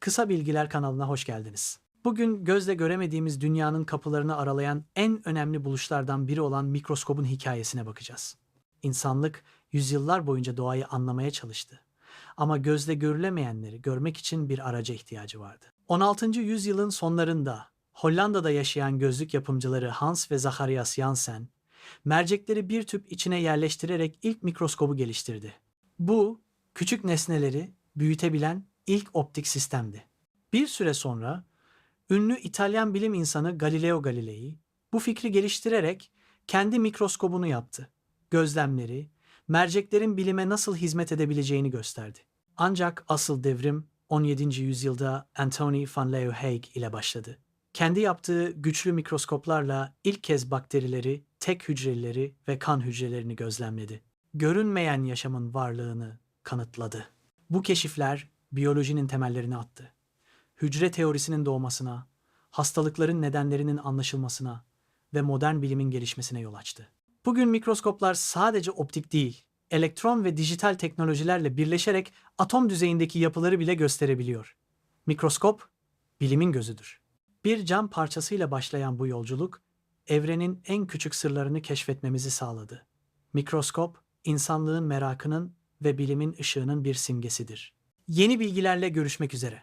Kısa Bilgiler kanalına hoş geldiniz. Bugün gözle göremediğimiz dünyanın kapılarını aralayan en önemli buluşlardan biri olan mikroskobun hikayesine bakacağız. İnsanlık yüzyıllar boyunca doğayı anlamaya çalıştı. Ama gözle görülemeyenleri görmek için bir araca ihtiyacı vardı. 16. yüzyılın sonlarında Hollanda'da yaşayan gözlük yapımcıları Hans ve Zacharias Janssen, mercekleri bir tüp içine yerleştirerek ilk mikroskobu geliştirdi. Bu, küçük nesneleri büyütebilen ilk optik sistemdi. Bir süre sonra ünlü İtalyan bilim insanı Galileo Galilei bu fikri geliştirerek kendi mikroskobunu yaptı. Gözlemleri, merceklerin bilime nasıl hizmet edebileceğini gösterdi. Ancak asıl devrim 17. yüzyılda Anthony van Leeuwenhoek ile başladı. Kendi yaptığı güçlü mikroskoplarla ilk kez bakterileri, tek hücrelileri ve kan hücrelerini gözlemledi. Görünmeyen yaşamın varlığını kanıtladı. Bu keşifler biyolojinin temellerini attı. Hücre teorisinin doğmasına, hastalıkların nedenlerinin anlaşılmasına ve modern bilimin gelişmesine yol açtı. Bugün mikroskoplar sadece optik değil, elektron ve dijital teknolojilerle birleşerek atom düzeyindeki yapıları bile gösterebiliyor. Mikroskop, bilimin gözüdür. Bir cam parçasıyla başlayan bu yolculuk, evrenin en küçük sırlarını keşfetmemizi sağladı. Mikroskop, insanlığın merakının ve bilimin ışığının bir simgesidir. Yeni bilgilerle görüşmek üzere.